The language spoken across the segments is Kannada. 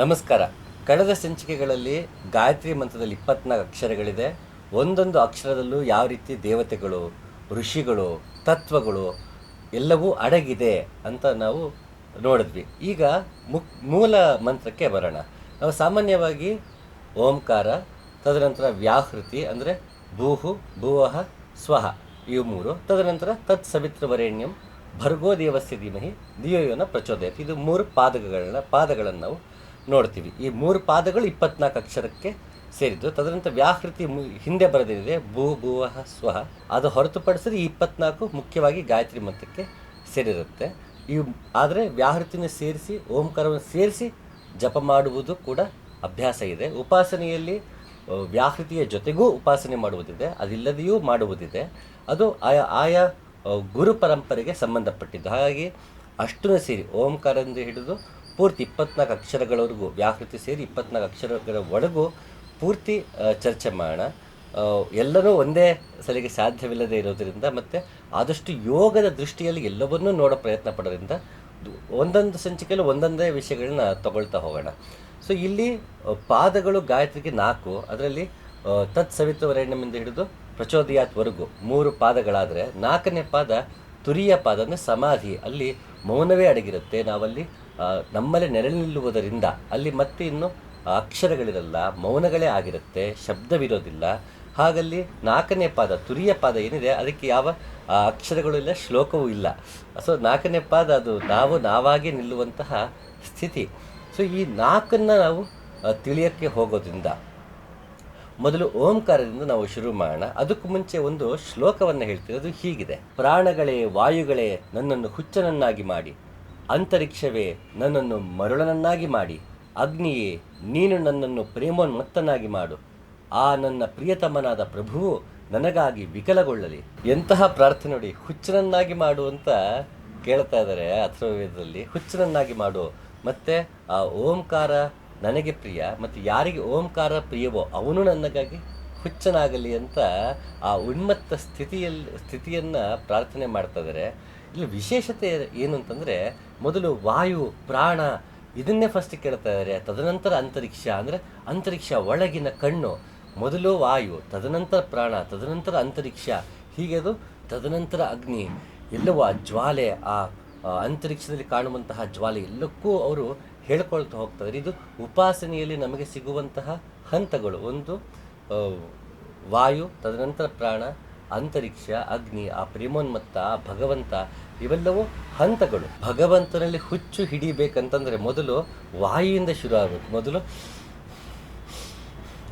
ನಮಸ್ಕಾರ. ಕಳೆದ ಸಂಚಿಕೆಗಳಲ್ಲಿ ಗಾಯತ್ರಿ ಮಂತ್ರದಲ್ಲಿ ಇಪ್ಪತ್ನಾಲ್ಕು ಅಕ್ಷರಗಳಿದೆ. ಒಂದೊಂದು ಅಕ್ಷರದಲ್ಲೂ ಯಾವ ರೀತಿ ದೇವತೆಗಳು, ಋಷಿಗಳು, ತತ್ವಗಳು ಎಲ್ಲವೂ ಅಡಗಿದೆ ಅಂತ ನಾವು ನೋಡಿದ್ವಿ. ಈಗ ಮುಕ್ ಮೂಲ ಮಂತ್ರಕ್ಕೆ ಬರೋಣ. ನಾವು ಸಾಮಾನ್ಯವಾಗಿ ಓಂಕಾರ, ತದನಂತರ ವ್ಯಾಹೃತಿ ಅಂದರೆ ಭೂಹು, ಭೂವಹ, ಸ್ವಹ ಇವು ಮೂರು. ತದನಂತರ ತತ್ ಸವಿತೃವರೇಣ್ಯಂ ಭರ್ಗೋ ದೇವಸ್ಯ ಧೀಮಹಿ ದಿಯೋಯೋನ ಪ್ರಚೋದಯತಿ. ಇದು ಮೂರು ಪಾದಗಳನ್ನ ಪಾದಗಳನ್ನು ನಾವು ನೋಡ್ತೀವಿ. ಈ ಮೂರು ಪಾದಗಳು ಇಪ್ಪತ್ನಾಲ್ಕು ಅಕ್ಷರಕ್ಕೆ ಸೇರಿದ್ದು. ತದನಂತರ ವ್ಯಾಹೃತಿ ಹಿಂದೆ ಬರೆದಿದೆ ಭೂ, ಭುವಃ ಸ್ವಹ ಅದು ಹೊರತುಪಡಿಸಿದ್ರೆ ಈ ಇಪ್ಪತ್ನಾಲ್ಕು ಮುಖ್ಯವಾಗಿ ಗಾಯತ್ರಿ ಮಂತ್ರಕ್ಕೆ ಸೇರಿರುತ್ತೆ. ಇವು ಆದರೆ ವ್ಯಾಹೃತಿನ ಸೇರಿಸಿ, ಓಂಕಾರವನ್ನು ಸೇರಿಸಿ ಜಪ ಮಾಡುವುದು ಕೂಡ ಅಭ್ಯಾಸ ಇದೆ. ಉಪಾಸನೆಯಲ್ಲಿ ವ್ಯಾಹೃತಿಯ ಜೊತೆಗೂ ಉಪಾಸನೆ ಮಾಡುವುದಿದೆ. ಅದಿಲ್ಲದೆಯೂ ಮಾಡುವುದಿದೆ. ಅದು ಆಯಾ ಆಯಾ ಗುರು ಪರಂಪರೆಗೆ ಸಂಬಂಧಪಟ್ಟಿದ್ದು. ಹಾಗಾಗಿ ಅಷ್ಟನ್ನು ಸೇರಿ ಓಂಕಾರದಿಂದ ಹಿಡಿದು ಪೂರ್ತಿ ಇಪ್ಪತ್ನಾಲ್ಕು ಅಕ್ಷರಗಳವರೆಗೂ, ವ್ಯಾಕೃತಿ ಸೇರಿ ಇಪ್ಪತ್ನಾಲ್ಕು ಅಕ್ಷರಗಳ ಒಳಗೂ ಪೂರ್ತಿ ಚರ್ಚೆ ಮಾಡೋಣ. ಎಲ್ಲರೂ ಒಂದೇ ಸಲಿಗೆ ಸಾಧ್ಯವಿಲ್ಲದೆ ಇರೋದರಿಂದ ಮತ್ತು ಆದಷ್ಟು ಯೋಗದ ದೃಷ್ಟಿಯಲ್ಲಿ ಎಲ್ಲವನ್ನೂ ನೋಡೋ ಪ್ರಯತ್ನ ಪಡೋದ್ರಿಂದ ಒಂದೊಂದು ಸಂಚಿಕೆಯಲ್ಲಿ ಒಂದೊಂದೇ ವಿಷಯಗಳನ್ನ ತಗೊಳ್ತಾ ಹೋಗೋಣ. ಸೊ ಇಲ್ಲಿ ಪಾದಗಳು ಗಾಯತ್ರಿಗೆ ನಾಲ್ಕು. ಅದರಲ್ಲಿ ತತ್ ತತ್ ಸವಿತವರೇಣ್ಯಮಿಂದ ಹಿಡಿದು ಪ್ರಚೋದಯಾತ್ವರೆಗೂ ಮೂರು ಪಾದಗಳಾದರೆ ನಾಲ್ಕನೇ ಪಾದ ತುರಿಯ ಪಾದ ಅಂದರೆ ಸಮಾಧಿ. ಅಲ್ಲಿ ಮೌನವೇ ಅಡಗಿರುತ್ತೆ. ನಾವಲ್ಲಿ ನಮ್ಮಲ್ಲಿ ನೆಲೆ ನಿಲ್ಲುವುದರಿಂದ ಅಲ್ಲಿ ಮತ್ತೆ ಇನ್ನು ಅಕ್ಷರಗಳಿರಲ್ಲ, ಮೌನಗಳೇ ಆಗಿರುತ್ತೆ, ಶಬ್ದವಿರೋದಿಲ್ಲ. ಹಾಗಲ್ಲಿ ನಾಲ್ಕನೇ ಪಾದ, ತುರಿಯ ಪಾದ ಏನಿದೆ, ಅದಕ್ಕೆ ಯಾವ ಅಕ್ಷರಗಳು ಇಲ್ಲ, ಶ್ಲೋಕವೂ ಇಲ್ಲ. ಸೊ ನಾಲ್ಕನೇ ಪಾದ ಅದು ನಾವು ನಾವಾಗೇ ನಿಲ್ಲುವಂತಹ ಸ್ಥಿತಿ. ಸೊ ಈ ನಾಲ್ಕನ್ನು ನಾವು ತಿಳಿಯೋಕ್ಕೆ ಹೋಗೋದ್ರಿಂದ ಮೊದಲು ಓಂಕಾರದಿಂದ ನಾವು ಶುರು ಮಾಡೋಣ. ಅದಕ್ಕೂ ಮುಂಚೆ ಒಂದು ಶ್ಲೋಕವನ್ನು ಹೇಳ್ತೀವಿ ಅದು ಹೀಗಿದೆ. ಪ್ರಾಣಗಳೇ, ವಾಯುಗಳೇ ನನ್ನನ್ನು ಹುಚ್ಚನನ್ನಾಗಿ ಮಾಡಿ. ಅಂತರಿಕ್ಷವೇ ನನ್ನನ್ನು ಮರುಳನನ್ನಾಗಿ ಮಾಡಿ. ಅಗ್ನಿಯೇ, ನೀನು ನನ್ನನ್ನು ಪ್ರೇಮೋನ್ಮತ್ತನಾಗಿ ಮಾಡು. ಆ ನನ್ನ ಪ್ರಿಯತಮನಾದ ಪ್ರಭುವು ನನಗಾಗಿ ವಿಕಲಗೊಳ್ಳಲಿ. ಎಂತಹ ಪ್ರಾರ್ಥನೆ ನೋಡಿ, ಹುಚ್ಚನನ್ನಾಗಿ ಮಾಡು ಅಂತ ಕೇಳ್ತಾ ಇದ್ದಾರೆ ಅಥರ್ವೇದದಲ್ಲಿ ಹುಚ್ಚನನ್ನಾಗಿ ಮಾಡು. ಮತ್ತೆ ಆ ಓಂಕಾರ ನನಗೆ ಪ್ರಿಯ, ಮತ್ತು ಯಾರಿಗೆ ಓಂಕಾರ ಪ್ರಿಯವೋ ಅವನು ನನಗಾಗಿ ಹುಚ್ಚನಾಗಲಿ ಅಂತ ಆ ಉನ್ಮತ್ತ ಸ್ಥಿತಿಯಲ್ಲಿ, ಸ್ಥಿತಿಯನ್ನು ಪ್ರಾರ್ಥನೆ ಮಾಡ್ತಾ ಇದ್ದಾರೆ ಇಲ್ಲಿ ವಿಶೇಷತೆ ಏನು ಅಂತಂದರೆ ಮೊದಲು ವಾಯು, ಪ್ರಾಣ ಇದನ್ನೇ ಫಸ್ಟ್ ಕೇಳ್ತಾ ಇದ್ದಾರೆ ತದನಂತರ ಅಂತರಿಕ್ಷ ಅಂದರೆ ಅಂತರಿಕ್ಷ ಒಳಗಿನ ಕಣ್ಣು. ಮೊದಲು ವಾಯು, ತದನಂತರ ಪ್ರಾಣ, ತದನಂತರ ಅಂತರಿಕ್ಷ. ಹೀಗೆ ಅದು, ತದನಂತರ ಅಗ್ನಿ. ಎಲ್ಲವೂ ಆ ಜ್ವಾಲೆ, ಆ ಅಂತರಿಕ್ಷದಲ್ಲಿ ಕಾಣುವಂತಹ ಜ್ವಾಲೆ ಎಲ್ಲಕ್ಕೂ ಅವರು ಹೇಳ್ಕೊಳ್ತಾ ಹೋಗ್ತಾರೆ ಇದು ಉಪಾಸನೆಯಲ್ಲಿ ನಮಗೆ ಸಿಗುವಂತಹ ಹಂತಗಳು. ಒಂದು ವಾಯು, ತದನಂತರ ಪ್ರಾಣ, ಅಂತರಿಕ್ಷ, ಅಗ್ನಿ, ಆ ಪ್ರೇಮೋನ್ಮತ್ತ, ಭಗವಂತ. ಇವೆಲ್ಲವೂ ಹಂತಗಳು. ಭಗವಂತನಲ್ಲಿ ಹುಚ್ಚು ಹಿಡಿಬೇಕಂತಂದ್ರೆ ಮೊದಲು ವಾಯುವಿಂದ ಶುರು ಆಗಬೇಕು. ಮೊದಲು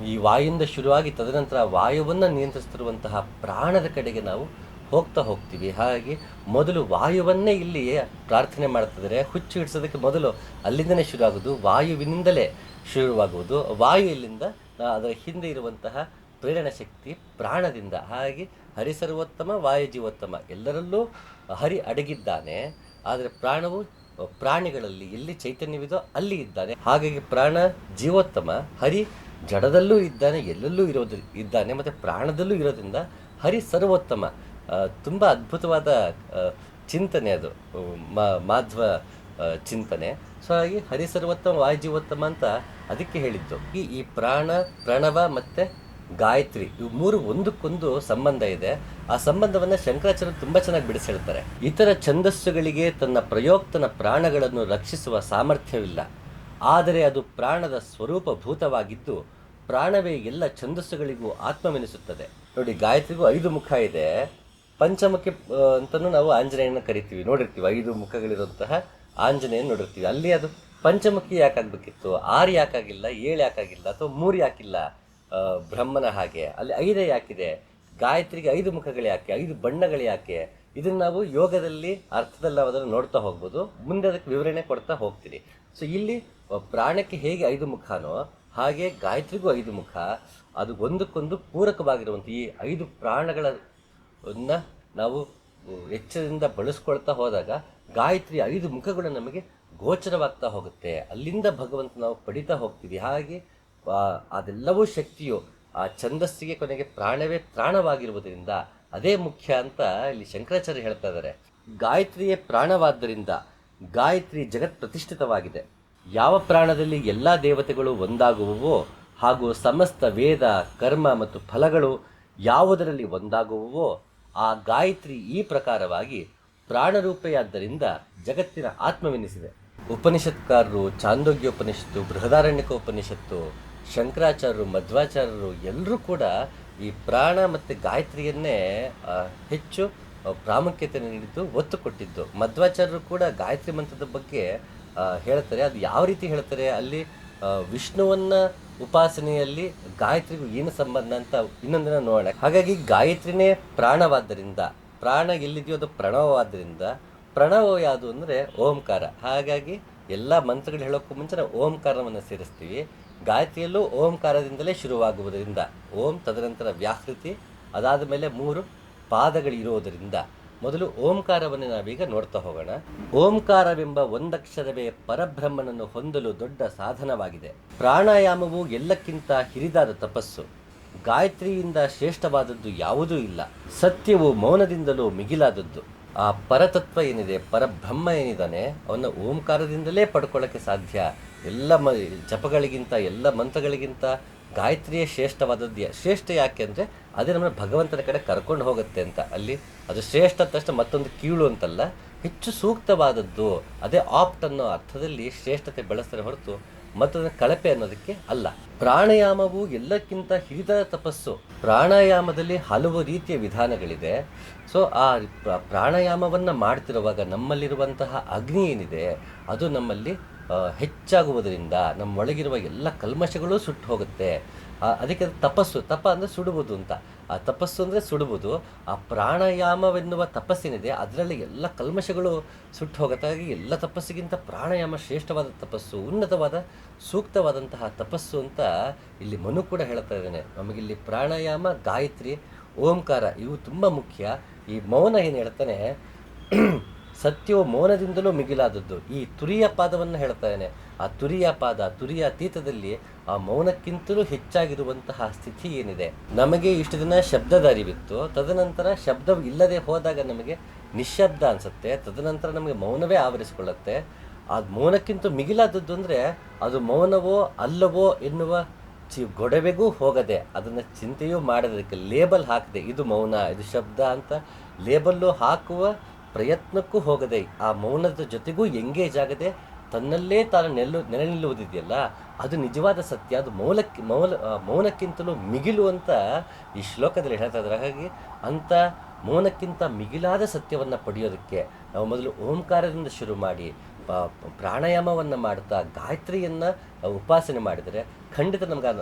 ಈ ವಾಯುವಿಂದ ಶುರುವಾಗಿ ತದನಂತರ ವಾಯುವನ್ನು ನಿಯಂತ್ರಿಸುತ್ತಿರುವಂತಹ ಪ್ರಾಣದ ಕಡೆಗೆ ನಾವು ಹೋಗ್ತಾ ಹೋಗ್ತೀವಿ. ಹಾಗಾಗಿ ಮೊದಲು ವಾಯುವನ್ನೇ ಇಲ್ಲಿ ಪ್ರಾರ್ಥನೆ ಮಾಡ್ತಿದ್ರೆ ಹುಚ್ಚು ಹಿಡಿಸೋದಕ್ಕೆ ಮೊದಲು ಅಲ್ಲಿಂದನೇ ಶುರುವಾಗೋದು ವಾಯುವಿನಿಂದಲೇ ಶುರುವಾಗುವುದು ವಾಯು ಇಲ್ಲಿಂದ ಅದರ ಹಿಂದೆ ಇರುವಂತಹ ಪ್ರೇರಣ ಶಕ್ತಿ ಪ್ರಾಣದಿಂದ ಹಾಗೆ ಹರಿಸರ್ವೋತ್ತಮ ವಾಯು ಜೀವೋತ್ತಮ ಎಲ್ಲರಲ್ಲೂ ಹರಿ ಅಡಗಿದ್ದಾನೆ. ಆದರೆ ಪ್ರಾಣವು ಪ್ರಾಣಿಗಳಲ್ಲಿ ಎಲ್ಲಿ ಚೈತನ್ಯವಿದೋ ಅಲ್ಲಿ ಇದ್ದಾನೆ. ಹಾಗಾಗಿ ಪ್ರಾಣ ಜೀವೋತ್ತಮ, ಹರಿ ಜಡದಲ್ಲೂ ಇದ್ದಾನೆ, ಎಲ್ಲೆಲ್ಲೂ ಇರೋದು ಇದ್ದಾನೆ, ಮತ್ತು ಪ್ರಾಣದಲ್ಲೂ ಇರೋದ್ರಿಂದ ಹರಿ ಸರ್ವೋತ್ತಮ. ತುಂಬ ಅದ್ಭುತವಾದ ಚಿಂತನೆ ಅದು ಮಾಧ್ವ ಚಿಂತನೆ. ಸೊ ಹಾಗಾಗಿ ಹರಿ ಸರ್ವೋತ್ತಮ ವಾಯು ಜೀವೋತ್ತಮ ಅಂತ ಅದಕ್ಕೆ ಹೇಳಿದ್ದು. ಈ ಈ ಪ್ರಾಣ, ಪ್ರಣವ ಮತ್ತು ಗಾಯತ್ರಿ. ಇವು ಮೂರು ಒಂದಕ್ಕೊಂದು ಸಂಬಂಧ ಇದೆ. ಆ ಸಂಬಂಧವನ್ನ ಶಂಕರಾಚಾರ್ಯ ತುಂಬಾ ಚೆನ್ನಾಗಿ ಬಿಡಿಸಿ ಹೇಳ್ತಾರೆ ಇತರ ಛಂದಸ್ಸುಗಳಿಗೆ ತನ್ನ ಪ್ರಯೋಕ್ತನ ಪ್ರಾಣಗಳನ್ನು ರಕ್ಷಿಸುವ ಸಾಮರ್ಥ್ಯವಿಲ್ಲ. ಆದರೆ ಅದು ಪ್ರಾಣದ ಸ್ವರೂಪಭೂತವಾಗಿದ್ದು, ಪ್ರಾಣವೇ ಎಲ್ಲ ಛಂದಸ್ಸುಗಳಿಗೂ ಆತ್ಮವೆನಿಸುತ್ತದೆ. ನೋಡಿ, ಗಾಯತ್ರಿಗೂ ಐದು ಮುಖ ಇದೆ. ಪಂಚಮುಖಿ ಅಂತಲೂ ನಾವು ಆಂಜನೇಯನ ಕರಿತೀವಿ. ನೋಡಿರ್ತೀವಿ, ಐದು ಮುಖಗಳಿರುವಂತಹ ಆಂಜನೇಯನ ನೋಡಿರ್ತೀವಿ. ಅಲ್ಲಿ ಅದು ಪಂಚಮುಖಿ ಯಾಕಾಗಬೇಕಿತ್ತು? ಆರು ಯಾಕಾಗಿಲ್ಲ? ಏಳು ಯಾಕಾಗಿಲ್ಲ? ಅಥವಾ ಮೂರು ಯಾಕಿಲ್ಲ? ಬ್ರಹ್ಮನ ಹಾಗೆ. ಅಲ್ಲಿ ಐದೇ ಯಾಕಿದೆ? ಗಾಯತ್ರಿಗೆ ಐದು ಮುಖಗಳು ಯಾಕೆ? ಐದು ಬಣ್ಣಗಳು ಯಾಕೆ? ಇದನ್ನು ನಾವು ಯೋಗದಲ್ಲಿ ಅರ್ಥದಲ್ಲಿ ನಾವು ಅದನ್ನು ನೋಡ್ತಾ ಹೋಗ್ಬೋದು. ಮುಂದೆ ಅದಕ್ಕೆ ವಿವರಣೆ ಕೊಡ್ತಾ ಹೋಗ್ತೀರಿ. ಸೊ ಇಲ್ಲಿ ಪ್ರಾಣಕ್ಕೆ ಹೇಗೆ ಐದು ಮುಖನೋ, ಹಾಗೆ ಗಾಯತ್ರಿಗೂ ಐದು ಮುಖ, ಅದು ಒಂದಕ್ಕೊಂದು ಪೂರಕವಾಗಿರುವಂಥ ಈ ಐದು ಪ್ರಾಣಗಳನ್ನ ನಾವು ಎಚ್ಚರದಿಂದ ಬಳಸ್ಕೊಳ್ತಾ ಹೋದಾಗ ಗಾಯತ್ರಿ ಐದು ಮುಖಗಳು ನಮಗೆ ಗೋಚರವಾಗ್ತಾ ಹೋಗುತ್ತೆ. ಅಲ್ಲಿಂದ ಭಗವಂತ ನಾವು ಪಡಿತಾ ಹೋಗ್ತೀವಿ. ಹಾಗೆ ಅದೆಲ್ಲವೂ ಶಕ್ತಿಯು ಆ ಛಂದಸ್ಸಿಗೆ ಕೊನೆಗೆ ಪ್ರಾಣವೇ ಪ್ರಾಣವಾಗಿರುವುದರಿಂದ ಅದೇ ಮುಖ್ಯ ಅಂತ ಇಲ್ಲಿ ಶಂಕರಾಚಾರ್ಯ ಹೇಳ್ತಾ ಇದ್ದಾರೆ. ಗಾಯತ್ರಿಯೇ ಪ್ರಾಣವಾದ್ದರಿಂದ ಗಾಯತ್ರಿ ಜಗತ್ ಪ್ರತಿಷ್ಠಿತವಾಗಿದೆ. ಯಾವ ಪ್ರಾಣದಲ್ಲಿ ಎಲ್ಲ ದೇವತೆಗಳು ಒಂದಾಗುವವೋ ಹಾಗೂ ಸಮಸ್ತ ವೇದ, ಕರ್ಮ ಮತ್ತು ಫಲಗಳು ಯಾವುದರಲ್ಲಿ ಒಂದಾಗುವವೋ ಆ ಗಾಯತ್ರಿ ಈ ಪ್ರಕಾರವಾಗಿ ಪ್ರಾಣರೂಪೆಯಾದ್ದರಿಂದ ಜಗತ್ತಿನ ಆತ್ಮವೆನಿಸಿದೆ. ಉಪನಿಷತ್ಕಾರರು ಚಾಂದೋಗ್ಯ ಉಪನಿಷತ್ತು ಬೃಹದಾರಣ್ಯಕ ಉಪನಿಷತ್ತು ಶಂಕರಾಚಾರ್ಯರು, ಮಧ್ವಾಚಾರ್ಯರು ಎಲ್ಲರೂ ಕೂಡ ಈ ಪ್ರಾಣ ಮತ್ತು ಗಾಯತ್ರಿಯನ್ನೇ ಹೆಚ್ಚು ಪ್ರಾಮುಖ್ಯತೆ ನೀಡಿದ್ದು, ಒತ್ತು ಕೊಟ್ಟಿದ್ದು. ಮಧ್ವಾಚಾರ್ಯರು ಕೂಡ ಗಾಯತ್ರಿ ಮಂತ್ರದ ಬಗ್ಗೆ ಹೇಳ್ತಾರೆ. ಅದು ಯಾವ ರೀತಿ ಹೇಳ್ತಾರೆ? ಅಲ್ಲಿ ವಿಷ್ಣುವನ್ನ ಉಪಾಸನೆಯಲ್ಲಿ ಗಾಯತ್ರಿಗೂ ಏನು ಸಂಬಂಧ ಅಂತ ಇನ್ನೊಂದಿನ ನೋಡೋಣ. ಹಾಗಾಗಿ ಗಾಯತ್ರಿನೇ ಪ್ರಾಣವಾದ್ದರಿಂದ, ಪ್ರಾಣ ಎಲ್ಲಿದೆಯೋ ಅದು ಪ್ರಣವವಾದ್ದರಿಂದ, ಪ್ರಣವ ಯಾವುದು ಅಂದರೆ ಓಂಕಾರ. ಹಾಗಾಗಿ ಎಲ್ಲ ಮಂತ್ರಗಳು ಹೇಳೋಕ್ಕೂ ಮುಂಚೆ ನಾವು ಓಂಕಾರವನ್ನು ಸೇರಿಸ್ತೀವಿ. ಗಾಯತ್ರಿಯಲ್ಲೂ ಓಂಕಾರದಿಂದಲೇ ಶುರುವಾಗುವುದರಿಂದ, ಓಂ ತದನಂತರ ವ್ಯಾಕೃತಿ ಅದಾದ ಮೇಲೆ ಮೂರು ಪಾದಗಳಿರುವುದರಿಂದ ಮೊದಲು ಓಂಕಾರವನ್ನು ನಾವೀಗ ನೋಡ್ತಾ ಹೋಗೋಣ. ಓಂಕಾರವೆಂಬ ಒಂದಕ್ಷರವೇ ಪರಬ್ರಹ್ಮನನ್ನು ಹೊಂದಲು ದೊಡ್ಡ ಸಾಧನವಾಗಿದೆ. ಪ್ರಾಣಾಯಾಮವು ಎಲ್ಲಕ್ಕಿಂತ ಹಿರಿದಾದ ತಪಸ್ಸು. ಗಾಯತ್ರಿಯಿಂದ ಶ್ರೇಷ್ಠವಾದದ್ದು ಯಾವುದೂ ಇಲ್ಲ. ಸತ್ಯವು ಮೌನದಿಂದಲೂ ಮಿಗಿಲಾದದ್ದು. ಆ ಪರತತ್ವ ಏನಿದೆ, ಪರಬ್ರಹ್ಮ ಏನಿದ್ದಾನೆ ಅವನ್ನ ಓಂಕಾರದಿಂದಲೇ ಪಡ್ಕೊಳ್ಳೋಕ್ಕೆ ಸಾಧ್ಯ. ಎಲ್ಲ ಮ, ಜಪಗಳಿಗಿಂತ, ಎಲ್ಲ ಮಂತ್ರಗಳಿಗಿಂತ ಗಾಯತ್ರಿಯೇ ಶ್ರೇಷ್ಠವಾದದ್ದು ಶ್ರೇಷ್ಠ ಯಾಕೆ ಅಂದರೆ, ಅದೇ ನಮ್ಮನ್ನು ಭಗವಂತನ ಕಡೆ ಕರ್ಕೊಂಡು ಹೋಗುತ್ತೆ ಅಂತ. ಅಲ್ಲಿ ಅದು ಶ್ರೇಷ್ಠ ತಕ್ಷಣ ಮತ್ತೊಂದು ಕೀಳು ಅಂತಲ್ಲ. ಹೆಚ್ಚು ಸೂಕ್ತವಾದದ್ದು, ಅದೇ ಆಪ್ಟ್ ಅನ್ನೋ ಅರ್ಥದಲ್ಲಿ ಶ್ರೇಷ್ಠತೆ ಬೆಳೆಸ್ತಾರೆ ಹೊರತು ಮತ್ತೊಂದು ಕಳಪೆ ಅನ್ನೋದಕ್ಕೆ ಅಲ್ಲ. ಪ್ರಾಣಾಯಾಮವು ಎಲ್ಲಕ್ಕಿಂತ ಹಿಡಿದ ತಪಸ್ಸು. ಪ್ರಾಣಾಯಾಮದಲ್ಲಿ ಹಲವು ರೀತಿಯ ವಿಧಾನಗಳಿದೆ. ಸೊ ಆ ಪ್ರ- ಪ್ರಾಣಾಯಾಮವನ್ನು ಮಾಡ್ತಿರುವಾಗ ನಮ್ಮಲ್ಲಿರುವಂತಹ ಅಗ್ನಿ ಏನಿದೆ, ಅದು ನಮ್ಮಲ್ಲಿ ಹೆಚ್ಚಾಗುವುದರಿಂದ ನಮ್ಮೊಳಗಿರುವ ಎಲ್ಲ ಕಲ್ಮಶಗಳು ಸುಟ್ಟು ಹೋಗುತ್ತೆ. ಅದಕ್ಕೆ ಅದು ತಪಸ್ಸು. ತಪ ಅಂದರೆ ಸುಡುವುದು ಅಂತ. ಆ ತಪಸ್ಸು ಅಂದರೆ ಸುಡುವುದು. ಆ ಪ್ರಾಣಾಯಾಮವೆನ್ನುವ ತಪಸ್ಸೇನಿದೆ. ಅದರಲ್ಲಿ ಎಲ್ಲ ಕಲ್ಮಶಗಳು ಸುಟ್ಟು ಹೋಗುತ್ತಾಗಿ ಎಲ್ಲ ತಪಸ್ಸಿಗಿಂತ ಪ್ರಾಣಾಯಾಮ ಶ್ರೇಷ್ಠವಾದ ತಪಸ್ಸು, ಉನ್ನತವಾದ, ಸೂಕ್ತವಾದಂತಹ ತಪಸ್ಸು ಅಂತ ಇಲ್ಲಿ ಮನು ಕೂಡ ಹೇಳ್ತಾ ಇದ್ದಾನೆ. ನಮಗಿಲ್ಲಿ ಪ್ರಾಣಾಯಾಮ, ಗಾಯತ್ರಿ, ಓಂಕಾರ ಇವು ತುಂಬ ಮುಖ್ಯ. ಈ ಮೌನ ಏನು ಹೇಳ್ತಾನೆ? ಸತ್ಯವು ಮೌನದಿಂದಲೂ ಮಿಗಿಲಾದದ್ದು. ಈ ತುರಿಯ ಪಾದವನ್ನು ಹೇಳ್ತಾ ಇದ್ದಾನೆ. ಆ ತುರಿಯ ಪಾದ ತುರಿಯ ಅತೀತದಲ್ಲಿ ಆ ಮೌನಕ್ಕಿಂತಲೂ ಹೆಚ್ಚಾಗಿರುವಂತಹ ಸ್ಥಿತಿ ಏನಿದೆ? ನಮಗೆ ಇಷ್ಟು ದಿನ ಶಬ್ದದ ಅರಿವಿತ್ತು ತದನಂತರ ಶಬ್ದ ಇಲ್ಲದೆ ಹೋದಾಗ ನಮಗೆ ನಿಶ್ಶಬ್ದ ಅನ್ಸುತ್ತೆ. ತದನಂತರ ನಮಗೆ ಮೌನವೇ ಆವರಿಸಿಕೊಳ್ಳುತ್ತೆ. ಆ ಮೌನಕ್ಕಿಂತ ಮಿಗಿಲಾದದ್ದು ಅಂದರೆ ಅದು ಮೌನವೋ ಅಲ್ಲವೋ ಎನ್ನುವ ಚಿ ಗೊಡವೆಗೂ ಹೋಗದೆ ಅದನ್ನು ಚಿಂತೆಯೂ ಮಾಡದಕ್ಕೆ ಲೇಬಲ್ ಹಾಕದೆ, ಇದು ಮೌನ, ಇದು ಶಬ್ದ ಅಂತ ಲೇಬಲ್ಲು ಹಾಕುವ ಪ್ರಯತ್ನಕ್ಕೂ ಹೋಗದೆ ಆ ಮೌನದ ಜೊತೆಗೂ ಎಂಗೇಜ್ ಆಗದೆ ತನ್ನಲ್ಲೇ ತಾನು ನೆಲ್ಲು, ನೆಲೆ ನಿಲ್ಲುವುದಿದೆಯಲ್ಲ, ಅದು ನಿಜವಾದ ಸತ್ಯ, ಅದು ಮೌಲಕ್ಕೆ, ಮೌಲ ಮೌನಕ್ಕಿಂತಲೂ ಮಿಗಿಲು ಅಂತ ಈ ಶ್ಲೋಕದಲ್ಲಿ ಹೇಳ್ತಾ ಇದ್ದಾರೆ. ಹಾಗಾಗಿ ಅಂಥ ಮೌನಕ್ಕಿಂತ ಮಿಗಿಲಾದ ಸತ್ಯವನ್ನು ಪಡೆಯೋದಕ್ಕೆ ನಾವು ಮೊದಲು ಓಂಕಾರದಿಂದ ಶುರು ಮಾಡಿ ಪ್ರಾಣಾಯಾಮವನ್ನು ಮಾಡ್ತಾ ಗಾಯತ್ರಿಯನ್ನು ಉಪಾಸನೆ ಮಾಡಿದರೆ ಖಂಡಿತ ನಮ್ಗೆ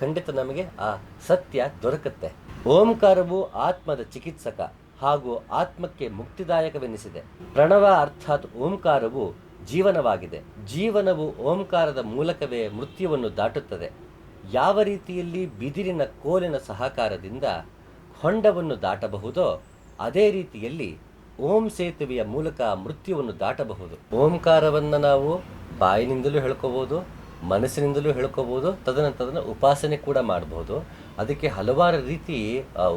ಖಂಡಿತ ನಮಗೆ ಆ ಸತ್ಯ ದೊರಕುತ್ತೆ. ಓಂಕಾರವು ಆತ್ಮದ ಚಿಕಿತ್ಸಕ ಹಾಗೂ ಆತ್ಮಕ್ಕೆ ಮುಕ್ತಿದಾಯಕವೆನಿಸಿದೆ. ಪ್ರಣವ ಅರ್ಥಾತ್ ಓಂಕಾರವು ಜೀವನವಾಗಿದೆ. ಜೀವನವು ಓಂಕಾರದ ಮೂಲಕವೇ ಮೃತ್ಯುವನ್ನು ದಾಟುತ್ತದೆ. ಯಾವ ರೀತಿಯಲ್ಲಿ ಬಿದಿರಿನ ಕೋಲಿನ ಸಹಕಾರದಿಂದ ಹೊಂಡವನ್ನು ದಾಟಬಹುದೋ, ಅದೇ ರೀತಿಯಲ್ಲಿ ಓಂ ಸೇತುವೆಯ ಮೂಲಕ ಮೃತ್ಯುವನ್ನು ದಾಟಬಹುದು. ಓಂಕಾರವನ್ನು ನಾವು ಬಾಯಿನಿಂದಲೂ ಹೇಳ್ಕೋಬಹುದು ಮನಸ್ಸಿನಿಂದಲೂ ಹೇಳ್ಕೋಬಹುದು ತದನಂತರ ಉಪಾಸನೆ ಕೂಡ ಮಾಡಬಹುದು ಅದಕ್ಕೆ ಹಲವಾರು ರೀತಿ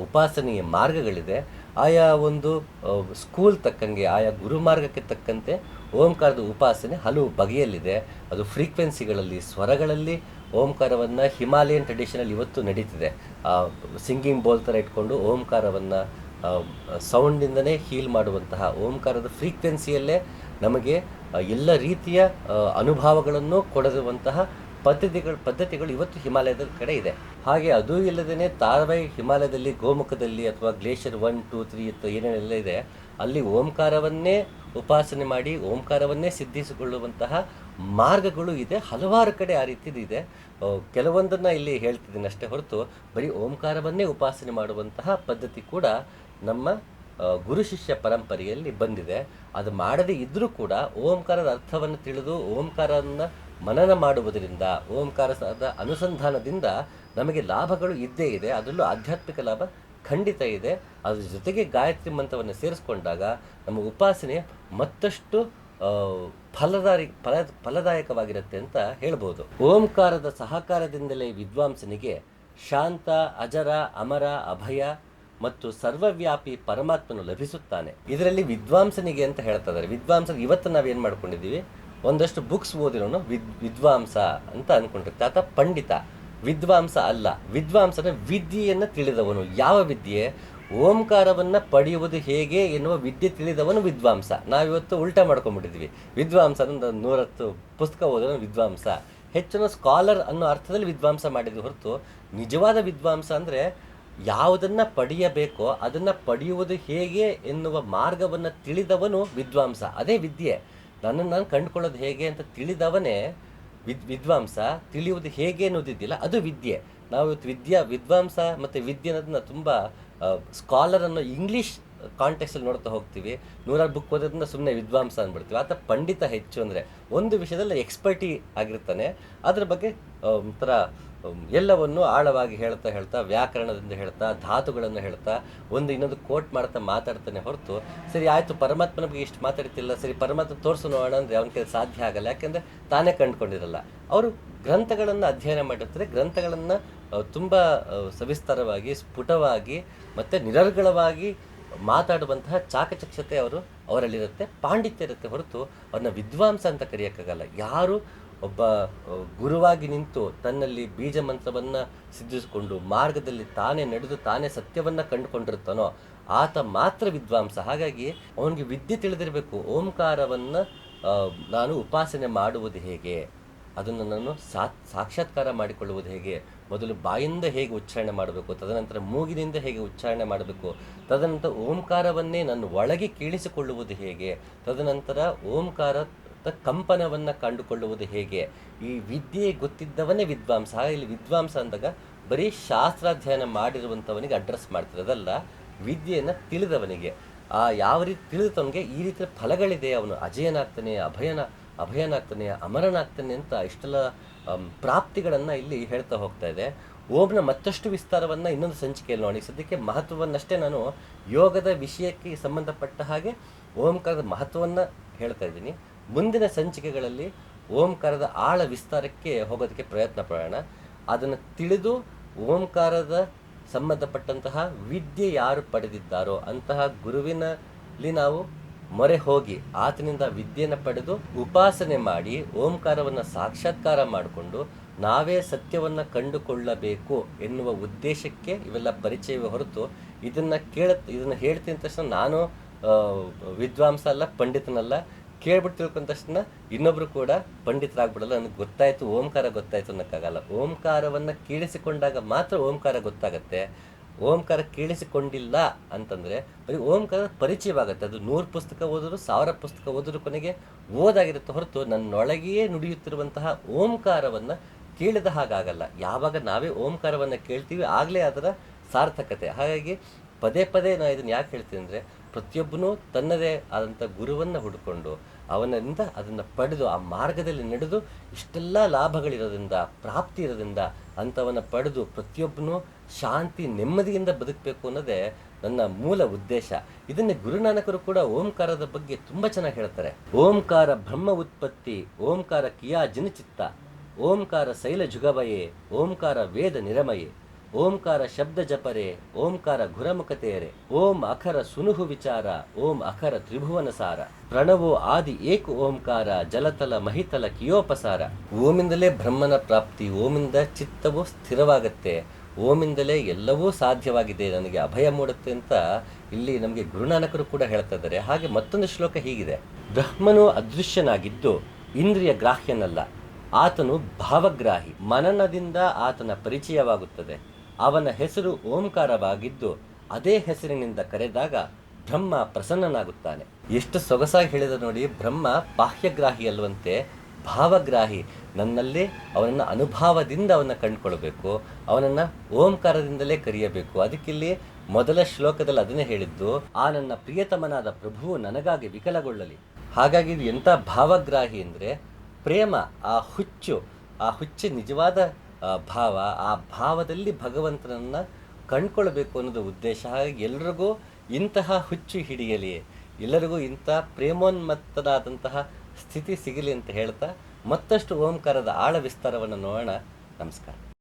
ಉಪಾಸನೆಯ ಮಾರ್ಗಗಳಿದೆ. ಆಯಾ ಒಂದು ಸ್ಕೂಲ್ ತಕ್ಕಂಗೆ, ಆಯಾ ಗುರುಮಾರ್ಗಕ್ಕೆ ತಕ್ಕಂತೆ ಓಂಕಾರದ ಉಪಾಸನೆ ಹಲವು ಬಗೆಯಲ್ಲಿದೆ. ಅದು ಫ್ರೀಕ್ವೆನ್ಸಿಗಳಲ್ಲಿ ಸ್ವರಗಳಲ್ಲಿ ಓಂಕಾರವನ್ನು ಹಿಮಾಲಯನ್ ಟ್ರೆಡಿಷನಲ್ಲಿ ಇವತ್ತು ನಡೀತಿದೆ. ಸಿಂಗಿಂಗ್ ಬೋಲ್ ಥರ ಇಟ್ಕೊಂಡು ಓಂಕಾರವನ್ನು ಸೌಂಡಿಂದನೇ ಹೀಲ್ ಮಾಡುವಂತಹ ಓಂಕಾರದ ಫ್ರೀಕ್ವೆನ್ಸಿಯಲ್ಲೇ ನಮಗೆ ಎಲ್ಲ ರೀತಿಯ ಅನುಭವಗಳನ್ನು ಕೊಡುವಂತಹ ಪದ್ಧತಿಗಳು ಪದ್ಧತಿಗಳು ಇವತ್ತು ಹಿಮಾಲಯದ ಕಡೆ ಇದೆ. ಹಾಗೆ ಅದು ಇಲ್ಲದೇ ತಾರವೈ ಹಿಮಾಲಯದಲ್ಲಿ ಗೋಮುಖದಲ್ಲಿ ಅಥವಾ ಗ್ಲೇಷಿಯರ್ ಒನ್ ಟೂ ತ್ರೀ ಅಥವಾ ಏನೇನೆಲ್ಲ ಇದೆ, ಅಲ್ಲಿ ಓಂಕಾರವನ್ನೇ ಉಪಾಸನೆ ಮಾಡಿ ಓಂಕಾರವನ್ನೇ ಸಿದ್ಧಿಸಿಕೊಳ್ಳುವಂತಹ ಮಾರ್ಗಗಳು ಇದೆ. ಹಲವಾರು ಕಡೆ ಆ ರೀತಿದು ಇದೆ. ಕೆಲವೊಂದನ್ನು ಇಲ್ಲಿ ಹೇಳ್ತಿದ್ದೀನಿ ಅಷ್ಟೇ ಹೊರತು, ಬರೀ ಓಂಕಾರವನ್ನೇ ಉಪಾಸನೆ ಮಾಡುವಂತಹ ಪದ್ಧತಿ ಕೂಡ ನಮ್ಮ ಗುರು ಶಿಷ್ಯ ಪರಂಪರೆಯಲ್ಲಿ ಬಂದಿದೆ. ಅದು ಮಾಡದೇ ಇದ್ದರೂ ಕೂಡ ಓಂಕಾರದ ಅರ್ಥವನ್ನು ತಿಳಿದು, ಓಂಕಾರವನ್ನು ಮನನ ಮಾಡುವುದರಿಂದ, ಓಂಕಾರದ ಅನುಸಂಧಾನದಿಂದ ನಮಗೆ ಲಾಭಗಳು ಇದ್ದೇ ಇದೆ. ಅದರಲ್ಲೂ ಆಧ್ಯಾತ್ಮಿಕ ಲಾಭ ಖಂಡಿತ ಇದೆ. ಅದ್ರ ಜೊತೆಗೆ ಗಾಯತ್ರಿ ಮಂತ್ರವನ್ನು ಸೇರಿಸ್ಕೊಂಡಾಗ ನಮ್ಮ ಉಪಾಸನೆ ಮತ್ತಷ್ಟು ಫಲದಾರಿ ಫಲ, ಫಲದಾಯಕವಾಗಿರುತ್ತೆ ಅಂತ ಹೇಳ್ಬೋದು. ಓಂಕಾರದ ಸಹಕಾರದಿಂದಲೇ ವಿದ್ವಾಂಸನಿಗೆ ಶಾಂತ, ಅಜರ, ಅಮರ, ಅಭಯ ಮತ್ತು ಸರ್ವವ್ಯಾಪಿ ಪರಮಾತ್ಮನು ಲಭಿಸುತ್ತಾನೆ. ಇದರಲ್ಲಿ ವಿದ್ವಾಂಸನಿಗೆ ಅಂತ ಹೇಳ್ತಾ ಇದ್ದಾರೆ ವಿದ್ವಾಂಸನ ಇವತ್ತು ನಾವೇನು ಮಾಡ್ಕೊಂಡಿದ್ದೀವಿ? ಒಂದಷ್ಟು ಬುಕ್ಸ್ ಓದಿರೋನು ವಿದ್, ವಿದ್ವಾಂಸ ಅಂತ ಅಂದ್ಕೊಂಡಿರ್ತೀವಿ ಆತ ಪಂಡಿತ. ವಿದ್ವಾಂಸ ಅಲ್ಲ. ವಿದ್ವಾಂಸ ಅಂದರೆ ವಿದ್ಯೆಯನ್ನು ತಿಳಿದವನು. ಯಾವ ವಿದ್ಯೆ? ಓಂಕಾರವನ್ನು ಪಡೆಯುವುದು ಹೇಗೆ ಎನ್ನುವ ವಿದ್ಯೆ ತಿಳಿದವನು ವಿದ್ವಾಂಸ. ನಾವಿವತ್ತು ಉಲ್ಟಾ ಮಾಡ್ಕೊಂಡ್ಬಿಟ್ಟಿದ್ವಿ. ವಿದ್ವಾಂಸ ಅಂದ್ರೆ ನೂರತ್ತು ಪುಸ್ತಕ ಓದೋನು ವಿದ್ವಾಂಸ. ಹೆಚ್ಚಿನ ಸ್ಕಾಲರ್ ಅನ್ನೋ ಅರ್ಥದಲ್ಲಿ ವಿದ್ವಾಂಸ ಮಾಡಿದ್ವಿ ಹೊರತು ನಿಜವಾದ ವಿದ್ವಾಂಸ ಅಂದರೆ ಯಾವುದನ್ನು ಪಡೆಯಬೇಕೋ ಅದನ್ನು ಪಡೆಯುವುದು ಹೇಗೆ ಎನ್ನುವ ಮಾರ್ಗವನ್ನು ತಿಳಿದವನು ವಿದ್ವಾಂಸ. ಅದೇ ವಿದ್ಯೆ. ನನ್ನನ್ನು ನಾನು ಕಂಡುಕೊಳ್ಳೋದು ಹೇಗೆ ಅಂತ ತಿಳಿದವನೇ ವಿದ್ ವಿದ್ವಾಂಸ ತಿಳಿಯುವುದು ಹೇಗೆ ಅನ್ನೋದಿದ್ದಿಲ್ಲ. ಅದು ವಿದ್ಯೆ. ನಾವು ಇವತ್ತು ವಿದ್ಯಾ, ವಿದ್ವಾಂಸ ಮತ್ತು ವಿದ್ಯೆ ಅನ್ನೋದನ್ನ ತುಂಬ ಸ್ಕಾಲರ್ ಅನ್ನೋ ಇಂಗ್ಲೀಷ್ ಕಾಂಟೆಕ್ಸಲ್ಲಿ ನೋಡ್ತಾ ಹೋಗ್ತೀವಿ. ನೂರಾರು ಬುಕ್ ಓದೋದನ್ನ ಸುಮ್ಮನೆ ವಿದ್ವಾಂಸ ಅಂದ್ಬಿಡ್ತೀವಿ ಆತ ಪಂಡಿತ ಹೆಚ್ಚು ಅಂದರೆ ಒಂದು ವಿಷಯದಲ್ಲಿ ಎಕ್ಸ್ಪರ್ಟಿ ಆಗಿರ್ತಾನೆ. ಅದ್ರ ಬಗ್ಗೆ ಒಂಥರ ಎಲ್ಲವನ್ನು ಆಳವಾಗಿ ಹೇಳ್ತಾ ಹೇಳ್ತಾ, ವ್ಯಾಕರಣದಿಂದ ಹೇಳ್ತಾ, ಧಾತುಗಳನ್ನು ಹೇಳ್ತಾ, ಒಂದು ಇನ್ನೊಂದು ಕೋಟ್ ಮಾಡ್ತಾ ಮಾತಾಡ್ತಾನೆ ಹೊರತು, ಸರಿ ಆಯಿತು ಪರಮಾತ್ಮನ ಬಗ್ಗೆ ಇಷ್ಟು ಮಾತಾಡ್ತಿಲ್ಲ, ಸರಿ ಪರಮಾತ್ಮ ತೋರಿಸು ನೋಡೋಣ ಅಂದರೆ ಅವನ ಕೆಲಸ ಸಾಧ್ಯ ಆಗಲ್ಲ, ಯಾಕೆಂದರೆ ತಾನೇ ಕಂಡುಕೊಂಡಿರಲ್ಲ. ಅವರು ಗ್ರಂಥಗಳನ್ನು ಅಧ್ಯಯನ ಮಾಡಿರ್ತಾರೆ, ಗ್ರಂಥಗಳನ್ನು ತುಂಬ ಸವಿಸ್ತಾರವಾಗಿ, ಸ್ಫುಟವಾಗಿ, ಮತ್ತು ನಿರರ್ಗಳವಾಗಿ ಮಾತಾಡುವಂತಹ ಚಾಕಚಕ್ಷತೆ ಅವರು ಅವರಲ್ಲಿರುತ್ತೆ, ಪಾಂಡಿತ್ಯ ಇರುತ್ತೆ ಹೊರತು ಅವ್ರನ್ನ ವಿದ್ವಾಂಸ ಅಂತ ಕರೆಯೋಕ್ಕಾಗಲ್ಲ. ಯಾರು ಒಬ್ಬ ಗುರುವಾಗಿ ನಿಂತು ತನ್ನಲ್ಲಿ ಬೀಜ ಮಂತ್ರವನ್ನು ಸಿದ್ಧಿಸಿಕೊಂಡು ಮಾರ್ಗದಲ್ಲಿ ತಾನೇ ನಡೆದು ತಾನೇ ಸತ್ಯವನ್ನು ಕಂಡುಕೊಂಡಿರ್ತಾನೋ ಆತ ಮಾತ್ರ ವಿದ್ವಾಂಸ. ಹಾಗಾಗಿ ಅವನಿಗೆ ವಿದ್ಯೆ ತಿಳಿದಿರಬೇಕು. ಓಂಕಾರವನ್ನು ನಾನು ಉಪಾಸನೆ ಮಾಡುವುದು ಹೇಗೆ? ಅದನ್ನು ನಾನು ಸಾ ಸಾಕ್ಷಾತ್ಕಾರ ಮಾಡಿಕೊಳ್ಳುವುದು ಹೇಗೆ? ಮೊದಲು ಬಾಯಿಂದ ಹೇಗೆ ಉಚ್ಚಾರಣೆ ಮಾಡಬೇಕು? ತದನಂತರ ಮೂಗಿನಿಂದ ಹೇಗೆ ಉಚ್ಚಾರಣೆ ಮಾಡಬೇಕು? ತದನಂತರ ಓಂಕಾರವನ್ನೇ ನನ್ನ ಒಳಗೆ ಕೇಳಿಸಿಕೊಳ್ಳುವುದು ಹೇಗೆ? ತದನಂತರ ಓಂಕಾರ ಕಂಪನವನ್ನು ಕಂಡುಕೊಳ್ಳುವುದು ಹೇಗೆ? ಈ ವಿದ್ಯೆ ಗೊತ್ತಿದ್ದವನೇ ವಿದ್ವಾಂಸ. ಇಲ್ಲಿ ವಿದ್ವಾಂಸ ಅಂದಾಗ ಬರೀ ಶಾಸ್ತ್ರಾಧ್ಯಯನ ಮಾಡಿರುವಂಥವನಿಗೆ ಅಡ್ರೆಸ್ ಮಾಡ್ತಿರೋದಲ್ಲ, ವಿದ್ಯೆಯನ್ನು ತಿಳಿದವನಿಗೆ. ಆ ಯಾವ ರೀತಿ ತಿಳಿದವನಿಗೆ ಈ ರೀತಿಯ ಫಲಗಳಿದೆ. ಅವನು ಅಜಯನಾಗ್ತಾನೆ, ಅಭಯನ, ಅಭಯನಾಗ್ತಾನೆ, ಅಮರನಾಗ್ತಾನೆ ಅಂತ ಇಷ್ಟೆಲ್ಲ ಪ್ರಾಪ್ತಿಗಳನ್ನು ಪ್ರಾಪ್ತಿಗಳನ್ನ ಇಲ್ಲಿ ಹೇಳ್ತಾ ಹೋಗ್ತಾ ಇದೆ. ಓಮ್ನ ಮತ್ತಷ್ಟು ವಿಸ್ತಾರವನ್ನ ಇನ್ನೊಂದು ಸಂಚಿಕೆಯಲ್ಲಿ ನೋಡಿ ಸದ್ಯಕ್ಕೆ ಮಹತ್ವವನ್ನಷ್ಟೇ ನಾನು ಯೋಗದ ವಿಷಯಕ್ಕೆ ಸಂಬಂಧಪಟ್ಟ ಹಾಗೆ ಓಂಕಾರದ ಮಹತ್ವವನ್ನ ಹೇಳ್ತಾ ಇದ್ದೀನಿ. ಮುಂದಿನ ಸಂಚಿಕೆಗಳಲ್ಲಿ ಓಂಕಾರದ ಆಳ ವಿಸ್ತಾರಕ್ಕೆ ಹೋಗೋದಕ್ಕೆ ಪ್ರಯತ್ನ ಪಡೋಣ. ಅದನ್ನು ತಿಳಿದು ಓಂಕಾರದ ಸಂಬಂಧಪಟ್ಟಂತಹ ವಿದ್ಯೆ ಯಾರು ಪಡೆದಿದ್ದಾರೋ ಅಂತಹ ಗುರುವಿನಲ್ಲಿ ನಾವು ಮೊರೆ ಹೋಗಿ ಆತನಿಂದ ವಿದ್ಯೆಯನ್ನು ಪಡೆದು ಉಪಾಸನೆ ಮಾಡಿ ಓಂಕಾರವನ್ನು ಸಾಕ್ಷಾತ್ಕಾರ ಮಾಡಿಕೊಂಡು ನಾವೇ ಸತ್ಯವನ್ನು ಕಂಡುಕೊಳ್ಳಬೇಕು ಎನ್ನುವ ಉದ್ದೇಶಕ್ಕೆ ಇವೆಲ್ಲ ಪರಿಚಯವೇ ಹೊರತು ಇದನ್ನು ಕೇಳ ಇದನ್ನು ಹೇಳ್ತೀನಿ ತಕ್ಷಣ ನಾನು ವಿದ್ವಾಂಸ ಅಲ್ಲ ಪಂಡಿತನಲ್ಲ ಕೇಳ್ಬಿಟ್ಟು ತಿಳ್ಕೊಂಡ ತಕ್ಷಣ ಇನ್ನೊಬ್ರು ಕೂಡ ಪಂಡಿತರಾಗ್ಬಿಡಲ್ಲ, ನನಗೆ ಗೊತ್ತಾಯ್ತು, ಓಂಕಾರ ಗೊತ್ತಾಯ್ತು ಅನ್ನೋಕ್ಕಾಗಲ್ಲ. ಓಂಕಾರವನ್ನು ಕೇಳಿಸಿಕೊಂಡಾಗ ಮಾತ್ರ ಓಂಕಾರ ಗೊತ್ತಾಗತ್ತೆ. ಓಂಕಾರ ಕೇಳಿಸಿಕೊಂಡಿಲ್ಲ ಅಂತಂದ್ರೆ ಬರೀ ಓಂಕಾರ ಪರಿಚಯವಾಗುತ್ತೆ. ಅದು ನೂರು ಪುಸ್ತಕ ಓದಿದ್ರು, ಸಾವಿರ ಪುಸ್ತಕ ಓದಿದ್ರು ಕೊನೆಗೆ ಓದಾಗಿರುತ್ತೆ ಹೊರತು ನನ್ನೊಳಗೆಯೇ ನುಡಿಯುತ್ತಿರುವಂತಹ ಓಂಕಾರವನ್ನ ಕೇಳಿದ ಹಾಗಾಗಲ್ಲ. ಯಾವಾಗ ನಾವೇ ಓಂಕಾರವನ್ನ ಕೇಳ್ತೀವಿ, ಆಗಲೇ ಅದರ ಸಾರ್ಥಕತೆ. ಹಾಗಾಗಿ ಪದೇ ಪದೇ ನಾನು ಇದನ್ನು ಯಾಕೆ ಹೇಳ್ತೀನಿ ಅಂದರೆ, ಪ್ರತಿಯೊಬ್ಬನೂ ತನ್ನದೇ ಆದಂಥ ಗುರುವನ್ನು ಹುಡ್ಕೊಂಡು ಅವನಿಂದ ಅದನ್ನು ಪಡೆದು ಆ ಮಾರ್ಗದಲ್ಲಿ ನಡೆದು ಇಷ್ಟೆಲ್ಲ ಲಾಭಗಳಿರೋದ್ರಿಂದ ಪ್ರಾಪ್ತಿ ಇರೋದ್ರಿಂದ ಅಂಥವನ್ನು ಪಡೆದು ಪ್ರತಿಯೊಬ್ಬನೂ ಶಾಂತಿ, ನೆಮ್ಮದಿಯಿಂದ ಬದುಕಬೇಕು ಅನ್ನೋದೇ ನನ್ನ ಮೂಲ ಉದ್ದೇಶ. ಇದನ್ನೇ ಗುರುನಾನಕರು ಕೂಡ ಓಂಕಾರದ ಬಗ್ಗೆ ತುಂಬ ಚೆನ್ನಾಗಿ ಹೇಳ್ತಾರೆ. ಓಂಕಾರ ಬ್ರಹ್ಮ ಉತ್ಪತ್ತಿ, ಓಂಕಾರ ಕಿಯಾ ಜಿನಚಿತ್ತ, ಓಂಕಾರ ಶೈಲ ಜುಗಬಯೇ ಓಂಕಾರ ವೇದ ನಿರಮಯೇ. ಓಂಕಾರ ಶಬ್ದ ಜಪರೆ, ಓಂಕಾರ ಗುರಮುಖತೆಯರೆ ಓಂ ಅಖರ ಸುನುಹು ವಿಚಾರ, ಓಂ ಅಖರ ತ್ರಿಭುವನ ಸಾರ. ಪ್ರಣವೋ ಆದಿ ಏಕ ಓಂಕಾರ, ಜಲತಲ ಮಹಿತಲ ಕಿಯೋಪಸಾರ. ಓಮಿಂದಲೇ ಬ್ರಹ್ಮನ ಪ್ರಾಪ್ತಿ, ಓಮಿಂದ ಚಿತ್ತವು ಸ್ಥಿರವಾಗತ್ತೆ. ಓಮಿಂದಲೇ ಎಲ್ಲವೂ ಸಾಧ್ಯವಾಗಿದೆ, ನನಗೆ ಅಭಯ ಮೂಡುತ್ತೆ ಅಂತ ಇಲ್ಲಿ ನಮಗೆ ಗುರುನಾನಕರು ಕೂಡ ಹೇಳ್ತಾ ಇದ್ದಾರೆ. ಹಾಗೆ ಮತ್ತೊಂದು ಶ್ಲೋಕ ಹೀಗಿದೆ. ಬ್ರಹ್ಮನು ಅದೃಶ್ಯನಾಗಿದ್ದು ಇಂದ್ರಿಯ ಗ್ರಾಹ್ಯನಲ್ಲ, ಆತನು ಭಾವಗ್ರಾಹಿ, ಮನನದಿಂದ ಆತನ ಪರಿಚಯವಾಗುತ್ತದೆ. ಅವನ ಹೆಸರು ಓಂಕಾರವಾಗಿದ್ದು ಅದೇ ಹೆಸರಿನಿಂದ ಕರೆದಾಗ ಬ್ರಹ್ಮ ಪ್ರಸನ್ನನಾಗುತ್ತಾನೆ. ಎಷ್ಟು ಸೊಗಸಾಗಿ ಹೇಳಿದ ನೋಡಿ, ಬ್ರಹ್ಮ ಬಾಹ್ಯಗ್ರಾಹಿ ಅಲ್ವಂತೆ, ಭಾವಗ್ರಾಹಿ. ನನ್ನಲ್ಲಿ ಅವನನ್ನು ಅನುಭಾವದಿಂದ ಅವನ್ನ ಕಂಡುಕೊಳ್ಬೇಕು ಅವನನ್ನ ಓಂಕಾರದಿಂದಲೇ ಕರೆಯಬೇಕು. ಅದಕ್ಕಿಲ್ಲಿ ಮೊದಲ ಶ್ಲೋಕದಲ್ಲಿ ಅದನ್ನೇ ಹೇಳಿದ್ದು, ಆ ನನ್ನ ಪ್ರಿಯತಮನಾದ ಪ್ರಭುವು ನನಗಾಗಿ ವಿಕಲಗೊಳ್ಳಲಿ. ಹಾಗಾಗಿ ಇದು ಎಂಥ ಭಾವಗ್ರಾಹಿ ಅಂದರೆ, ಪ್ರೇಮ, ಆ ಹುಚ್ಚು ಆ ಹುಚ್ಚು ನಿಜವಾದ ಭಾವ, ಆ ಭಾವದಲ್ಲಿ ಭಗವಂತನನ್ನು ಕಂಡ್ಕೊಳ್ಬೇಕು ಅನ್ನೋದು ಉದ್ದೇಶ. ಹಾಗಾಗಿ ಎಲ್ರಿಗೂ ಇಂತಹ ಹುಚ್ಚು ಹಿಡಿಯಲಿ. ಎಲ್ಲರಿಗೂ ಇಂಥ ಪ್ರೇಮೋನ್ಮತ್ತದಾದಂತಹ ಸ್ಥಿತಿ ಸಿಗಲಿ ಅಂತ ಹೇಳ್ತಾ ಮತ್ತಷ್ಟು ಓಂಕಾರದ ಆಳ ವಿಸ್ತಾರವನ್ನು ನೋಡೋಣ. ನಮಸ್ಕಾರ.